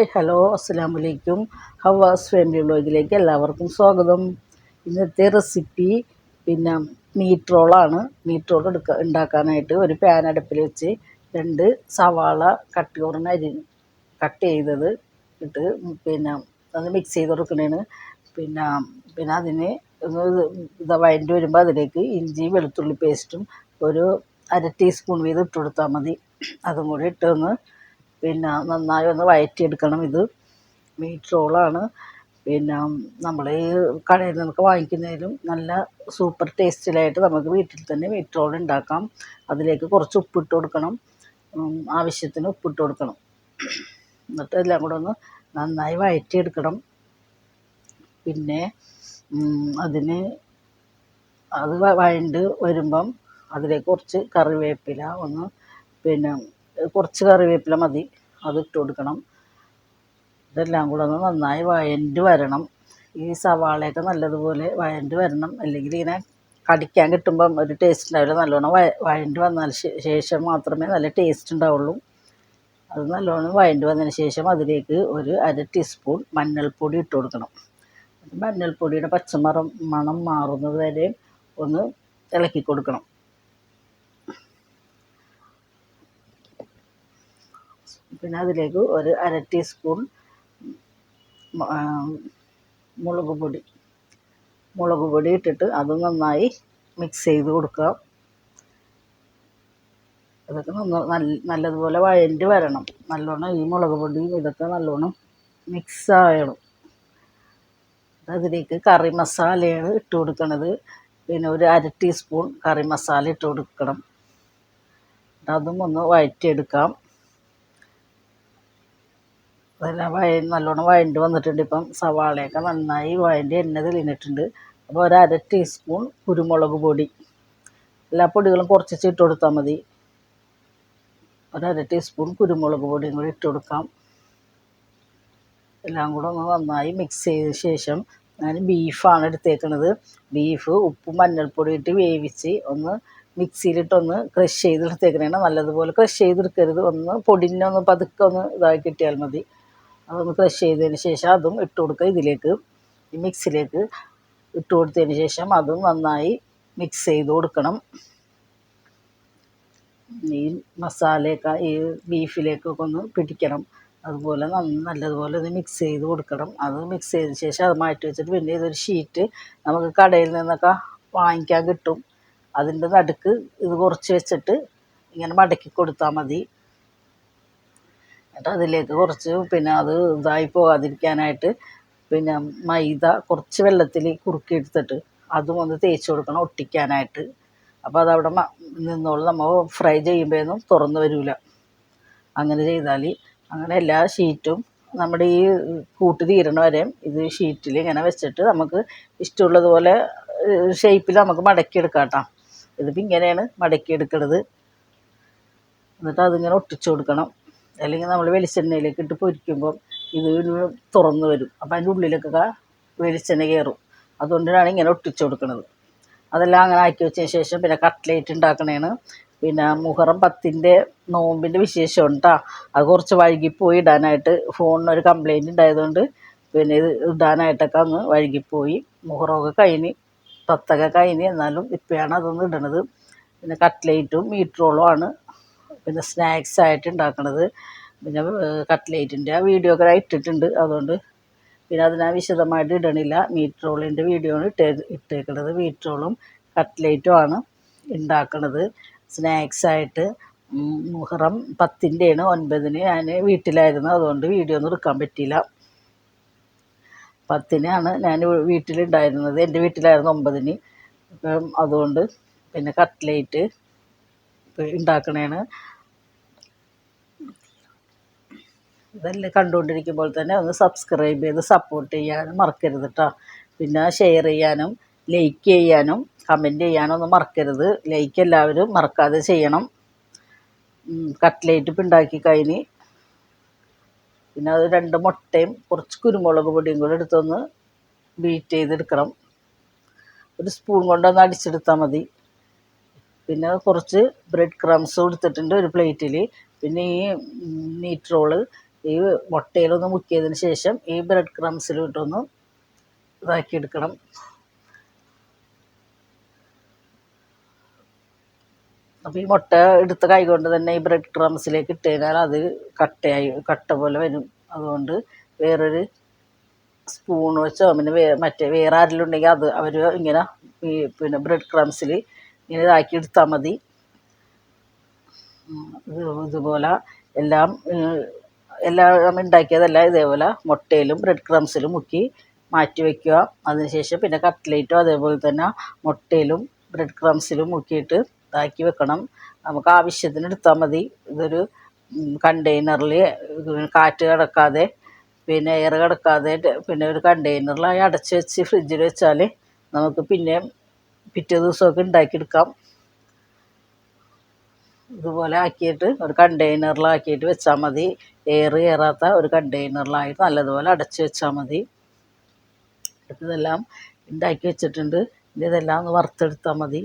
Hi hello അസ്സാം വലൈക്കും ഹവാസ് family വ്ളോഗിലേക്ക് എല്ലാവർക്കും സ്വാഗതം. ഇന്നത്തെ റെസിപ്പി പിന്നെ മീറ്റ് റോളാണ്. മീറ്റ് റോൾ എടുക്ക ഉണ്ടാക്കാനായിട്ട് ഒരു പാൻ അടുപ്പിൽ വെച്ച് രണ്ട് സവാള കട്ട് കുറഞ്ഞ അരി കട്ട് ചെയ്തത് ഇട്ട് പിന്നെ അത് മിക്സ് ചെയ്ത് കൊടുക്കണേന് പിന്നെ പിന്നെ അതിന് ഇത് വഴണ്ടി വരുമ്പോൾ അതിലേക്ക് ഇഞ്ചി വെളുത്തുള്ളി പേസ്റ്റും ഒരു അര ടീസ്പൂൺ വീതം ഇട്ട് കൊടുത്താൽ മതി. അതും കൂടി ഇട്ടൊന്ന് പിന്നെ നന്നായി ഒന്ന് വഴറ്റിയെടുക്കണം ഇത് മീറ്റ് റോളാണ് പിന്നെ നമ്മൾ കടയിൽ നിന്നൊക്കെ വാങ്ങിക്കുന്നതിലും നല്ല സൂപ്പർ ടേസ്റ്റിലായിട്ട് നമുക്ക് വീട്ടിൽ തന്നെ മീറ്റ് റോൾ ഉണ്ടാക്കാം. അതിലേക്ക് കുറച്ച് ഉപ്പിട്ട് കൊടുക്കണം. ആവശ്യത്തിന് ഉപ്പിട്ട് കൊടുക്കണം. എന്നിട്ട് എല്ലാം കൂടെ ഒന്ന് നന്നായി വഴറ്റിയെടുക്കണം പിന്നെ അതിന് അത് വഴണ്ട് വരുമ്പം അതിലേക്ക് കുറച്ച് കറിവേപ്പില ഒന്ന് പിന്നെ കുറച്ച് കറിവേപ്പില മതി. അത് ഇട്ട് കൊടുക്കണം. ഇതെല്ലാം കൂടെ ഒന്ന് നന്നായി വഴണ്ട് വരണം. ഈ സവാളയൊക്കെ നല്ലതുപോലെ വഴണ്ട് വരണം. അല്ലെങ്കിൽ ഇങ്ങനെ കടിക്കാൻ കിട്ടുമ്പം ഒരു ടേസ്റ്റ് ഉണ്ടാവില്ല. നല്ലോണം വയ വഴണ്ട് വന്നാൽ ശേഷം മാത്രമേ നല്ല ടേസ്റ്റ് ഉണ്ടാവുള്ളൂ. അത് നല്ലോണം വഴണ്ട് വന്നതിന് ശേഷം അതിലേക്ക് ഒരു അര ടീസ്പൂൺ മഞ്ഞൾപ്പൊടി ഇട്ട് കൊടുക്കണം. മഞ്ഞൾപ്പൊടിയുടെ പച്ചമറം മണം മാറുന്നത് വരെ ഒന്ന് ഇളക്കി കൊടുക്കണം. പിന്നെ അതിലേക്ക് ഒരു അര ടീസ്പൂൺ മുളക് പൊടി. മുളക് പൊടി ഇട്ടിട്ട് അത് നന്നായി മിക്സ് ചെയ്ത് കൊടുക്കുക. ഇതൊക്കെ നന്ന നല്ല നല്ലതുപോലെ വഴണ്ടി വരണം. നല്ലോണം ഈ മുളക് പൊടിയും ഇതൊക്കെ നല്ലോണം മിക്സ് ആയണം അതിലേക്ക് കറി മസാലയാണ് ഇട്ട് കൊടുക്കണത്. പിന്നെ ഒരു അര ടീസ്പൂൺ കറി മസാല ഇട്ട് കൊടുക്കണം. അതും ഒന്ന് വഴറ്റിയെടുക്കാം അതെല്ലാം വയ നല്ലോണം വഴണ്ട് വന്നിട്ടുണ്ട്. ഇപ്പം സവാളയൊക്കെ നന്നായി വഴണ്ട് എണ്ണ തെളിഞ്ഞിട്ടുണ്ട്. അപ്പോൾ ഒരു അര ടീസ്പൂൺ കുരുമുളക് പൊടി. എല്ലാ പൊടികളും കുറച്ച് ഇട്ട് കൊടുത്താൽ മതി. ഒരു അര ടീസ്പൂൺ കുരുമുളക് പൊടിയും കൂടി ഇട്ട് കൊടുക്കാം. എല്ലാം കൂടെ ഒന്ന് നന്നായി മിക്സ് ചെയ്ത ശേഷം ഞാൻ ബീഫാണ് എടുത്തേക്കുന്നത് ബീഫ് ഉപ്പും മഞ്ഞൾപ്പൊടി ഇട്ട് വേവിച്ച് ഒന്ന് മിക്സിയിലിട്ടൊന്ന് ക്രഷ് ചെയ്തെടുത്തേക്കണേ നല്ലതുപോലെ ക്രഷ് ചെയ്തെടുക്കരുത്. ഒന്ന് പൊടിനെ ഒന്ന് പതുക്കെ ഒന്ന് ഇതായി കിട്ടിയാൽ മതി. അതൊന്ന് ക്രഷ് ചെയ്തതിന് ശേഷം അതും ഇട്ട് കൊടുക്കുക ഇതിലേക്ക് ഈ മിക്സിലേക്ക് ഇട്ട് കൊടുത്തതിന് ശേഷം അതും നന്നായി മിക്സ് ചെയ്ത് കൊടുക്കണം. ഈ മസാലയൊക്കെ ഈ ബീഫിലേക്കൊക്കെ ഒന്ന് പിടിക്കണം. അതുപോലെ നല്ലതുപോലെ ഒന്ന് മിക്സ് ചെയ്ത് കൊടുക്കണം. അത് മിക്സ് ചെയ്ത ശേഷം അത് മാറ്റി വെച്ചിട്ട് പിന്നെ ഇതൊരു ഷീറ്റ് നമുക്ക് കടയിൽ നിന്നൊക്കെ വാങ്ങിക്കാൻ കിട്ടും. അതിന്റെ നടുക്ക് ഇത് കുറച്ച് വെച്ചിട്ട് ഇങ്ങനെ മടക്കി കൊടുത്താൽ മതി. എന്നിട്ട് അതിലേക്ക് കുറച്ച് പിന്നെ അത് ഇതായി പോകാതിരിക്കാനായിട്ട് പിന്നെ മൈദ കുറച്ച് വെള്ളത്തിൽ കുറുക്കിയെടുത്തിട്ട് അതും ഒന്ന് തേച്ച് കൊടുക്കണം ഒട്ടിക്കാനായിട്ട്. അപ്പോൾ അതവിടെ നിന്നോളും. നമ്മൾ ഫ്രൈ ചെയ്യുമ്പോഴൊന്നും തുറന്ന് വരില്ല അങ്ങനെ ചെയ്താൽ അങ്ങനെ എല്ലാ ഷീറ്റും നമ്മുടെ ഈ കൂട്ട് തീരണ വരെ ഇത് ഷീറ്റിൽ ഇങ്ങനെ വെച്ചിട്ട് നമുക്ക് ഇഷ്ടമുള്ളതുപോലെ ഷേപ്പിൽ നമുക്ക് മടക്കിയെടുക്കാം കേട്ടോ ഇതിപ്പോൾ ഇങ്ങനെയാണ് മടക്കിയെടുക്കണത് എന്നിട്ട് അതിങ്ങനെ ഒട്ടിച്ചു കൊടുക്കണം. അല്ലെങ്കിൽ നമ്മൾ വെളിച്ചെണ്ണയിലേക്ക് ഇട്ട് പൊരിക്കുമ്പം ഇത് തുറന്നു വരും. അപ്പം അതിന്റെ ഉള്ളിലേക്കൊക്കെ വെളിച്ചെണ്ണ കയറും. അതുകൊണ്ടാണ് ഇങ്ങനെ ഒട്ടിച്ചു കൊടുക്കുന്നത് അതെല്ലാം അങ്ങനെ ആക്കി വെച്ചതിന് ശേഷം പിന്നെ കട്ട്ലേറ്റ് ഉണ്ടാക്കണേണ്. പിന്നെ മുഹറം പത്തിന്റെ നോമ്പിന്റെ വിശേഷം ഉണ്ടാ അത് കുറച്ച് വൈകിപ്പോയി ഇടാനായിട്ട് ഫോണിനൊരു കംപ്ലൈന്റ് ഉണ്ടായതുകൊണ്ട് പിന്നെ ഇത് ഇടാനായിട്ടൊക്കെ അന്ന് വൈകിപ്പോയി മുഹറമൊക്കെ കഴിഞ്ഞ് പത്തൊക്കെ കഴിഞ്ഞ് എന്നാലും ഇപ്പോഴാണ് അതൊന്ന് ഇടണത്. പിന്നെ കട്ട്ലേറ്റും മീറ്റ് റോളും ആണ് പിന്നെ സ്നാക്സ് ആയിട്ട് ഉണ്ടാക്കണത്. പിന്നെ കട്ട്ലേറ്റിന്റെ ആ വീഡിയോ ഒക്കെ ഇട്ടിട്ടുണ്ട്. അതുകൊണ്ട് പിന്നെ അതിനാ വിശദമായിട്ട് ഇടണില്ല. മീറ്റ് റോളിന്റെ വീഡിയോ ആണ് ഇട്ടേ ഇട്ടേക്കുന്നത് മീറ്റ് റോളും കട്ട്ലേറ്റും ആണ് ഉണ്ടാക്കണത് സ്നാക്സ് ആയിട്ട് ഉം, മുഹറം പത്തിന്റെയാണ് ഒൻപതിന് ഞാൻ വീട്ടിലായിരുന്നു. അതുകൊണ്ട് വീഡിയോ ഒന്നും എടുക്കാൻ പറ്റിയില്ല. പത്തിനാണ് ഞാൻ വീട്ടിലുണ്ടായിരുന്നത്. എന്റെ വീട്ടിലായിരുന്നു ഒമ്പതിന്. അപ്പം അതുകൊണ്ട് പിന്നെ കട്ട്ലേറ്റ് ഉണ്ടാക്കണേണ് ഇതെല്ലാം കണ്ടുകൊണ്ടിരിക്കുമ്പോൾ തന്നെ ഒന്ന് സബ്സ്ക്രൈബ് ചെയ്ത് സപ്പോർട്ട് ചെയ്യാനും മറക്കരുത് കേട്ടോ പിന്നെ ഷെയർ ചെയ്യാനും ലൈക്ക് ചെയ്യാനും കമന്റ് ചെയ്യാനും ഒന്നും മറക്കരുത്. ലൈക്ക് എല്ലാവരും മറക്കാതെ ചെയ്യണം. കട്ട്ലേറ്റ് ഉണ്ടാക്കി കഴിഞ്ഞ്. പിന്നെ അത് രണ്ട് മുട്ടയും കുറച്ച് കുരുമുളക് പൊടിയും കൂടെ എടുത്തൊന്ന് ബീറ്റ് ചെയ്തെടുക്കണം. ഒരു സ്പൂൺ കൊണ്ടൊന്ന് അടിച്ചെടുത്താൽ മതി. പിന്നെ കുറച്ച് ബ്രെഡ് ക്രംസ് കൊടുത്തിട്ടുണ്ട് ഒരു പ്ലേറ്റിൽ പിന്നെ ഈ മീറ്റ് റോൾ ഈ മുട്ടയിലൊന്ന് മുക്കിയതിന് ശേഷം ഈ ബ്രെഡ് ക്രംസിലിട്ടൊന്ന് ഇതാക്കി എടുക്കണം. അപ്പോൾ ഈ മുട്ട എടുത്ത കൈ കൊണ്ട് തന്നെ ഈ ബ്രെഡ് ക്രംസിലേക്ക് ഇട്ട് കഴിഞ്ഞാൽ അത് കട്ടയായി കട്ട പോലെ വരും. അതുകൊണ്ട് വേറൊരു സ്പൂൺ വെച്ചോ പിന്നെ വേ മറ്റേ വേറെ ആരെങ്കിലും അത് അവർ ഇങ്ങനെ ഈ പിന്നെ ബ്രെഡ് ക്രംസിൽ ഇങ്ങനെ ഇതാക്കി എടുത്താൽ മതി. ഇതുപോലെ എല്ലാം എല്ലാം ഉണ്ടാക്കിയതെല്ലാം ഇതേപോലെ മുട്ടയിലും ബ്രെഡ് ക്രംസിലും മുക്കി മാറ്റി വയ്ക്കുക അതിനുശേഷം പിന്നെ കട്ട്ലേറ്റും അതേപോലെ തന്നെ മുട്ടയിലും ബ്രെഡ് ക്രംസിലും മുക്കിയിട്ട് ഇതാക്കി വെക്കണം. നമുക്ക് ആവശ്യത്തിന് എടുത്താൽ മതി. ഇതൊരു കണ്ടെയ്നറിൽ കാറ്റ് കിടക്കാതെ പിന്നെ എയർ കിടക്കാതെ പിന്നെ ഒരു കണ്ടെയ്നറിലായി അടച്ച് വെച്ച് ഫ്രിഡ്ജിൽ വെച്ചാൽ നമുക്ക് പിന്നെ പിറ്റേ ദിവസമൊക്കെ ഉണ്ടാക്കിയെടുക്കാം ഇതുപോലെ ആക്കിയിട്ട് ഒരു കണ്ടെയ്നറിലാക്കിയിട്ട് വെച്ചാൽ മതി. എയർ കയറാത്ത ഒരു കണ്ടെയ്നറിലായിട്ട് നല്ലതുപോലെ അടച്ച് വെച്ചാൽ മതി. ഇതെല്ലാം ഉണ്ടാക്കി വെച്ചിട്ടുണ്ട്. ഇതെല്ലാം ഒന്ന് വറുത്തെടുത്താൽ മതി.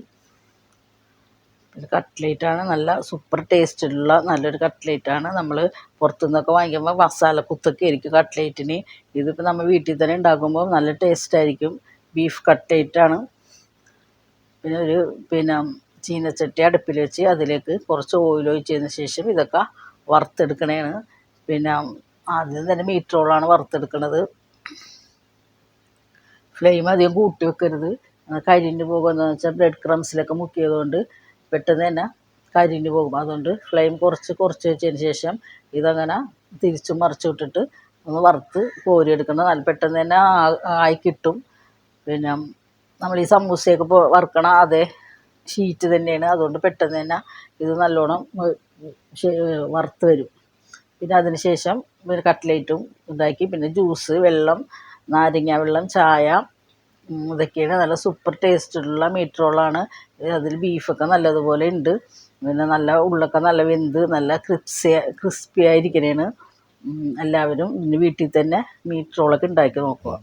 കട്ട്ലേറ്റാണ്. നല്ല സൂപ്പർ ടേസ്റ്റുള്ള നല്ലൊരു കട്ട്ലേറ്റാണ്. നമ്മൾ പുറത്തുനിന്നൊക്കെ വാങ്ങിക്കുമ്പോൾ മസാല കുത്തൊക്കെ ആയിരിക്കും കട്ട്ലേറ്റിന്. ഇതിപ്പോൾ നമ്മൾ വീട്ടിൽ തന്നെ ഉണ്ടാക്കുമ്പോൾ നല്ല ടേസ്റ്റായിരിക്കും. ബീഫ് കട്ട്ലേറ്റാണ്. പിന്നെ ഒരു പിന്നെ ചീനച്ചട്ടി അടുപ്പിൽ വെച്ച് അതിലേക്ക് കുറച്ച് ഓയിൽ ഒഴിച്ചതിന് ശേഷം ഇതൊക്കെ വറുത്തെടുക്കണതാണ് പിന്നെ ആദ്യം തന്നെ മീറ്റ് റോളാണ് വറുത്തെടുക്കണത്. ഫ്ലെയിം അധികം കൂട്ടി വെക്കരുത്. കരിഞ്ഞു കരിഞ്ഞ് പോകും. വെച്ചാൽ ബ്രെഡ് ക്രംസിലൊക്കെ മുക്കിയതുകൊണ്ട് പെട്ടെന്ന് തന്നെ കരിഞ്ഞ് പോകും. അതുകൊണ്ട് ഫ്ലെയിം കുറച്ച് കുറച്ച് വെച്ചതിന് ശേഷം ഇതങ്ങനെ തിരിച്ചു മറിച്ചു വിട്ടിട്ട് ഒന്ന് വറുത്ത് കോരിയെടുക്കണം. നല്ല പെട്ടെന്ന് തന്നെ ആയി കിട്ടും. പിന്നെ നമ്മൾ ഈ സമൂസയൊക്കെ വറുക്കണ അതേ ഷീറ്റ് തന്നെയാണ്. അതുകൊണ്ട് പെട്ടെന്ന് തന്നെ ഇത് നല്ലോണം വറുത്ത് വരും. പിന്നെ അതിന് ശേഷം പിന്നെ കട്ട്ലേറ്റും ഉണ്ടാക്കി പിന്നെ ജ്യൂസ് വെള്ളം നാരങ്ങ വെള്ളം ചായ ഇതൊക്കെയാണ്. നല്ല സൂപ്പർ ടേസ്റ്റുള്ള മീറ്റ് റോളാണ് അതിൽ ബീഫൊക്കെ നല്ലതുപോലെ ഉണ്ട്. പിന്നെ നല്ല ഉള്ളൊക്കെ നല്ല വെന്ത് നല്ല ക്രിപ്സി ക്രിസ്പി ആയിരിക്കണേണ്. ഉം, എല്ലാവരും വീട്ടിൽ തന്നെ മീറ്റ് റോളൊക്കെ ഉണ്ടാക്കി നോക്കുക.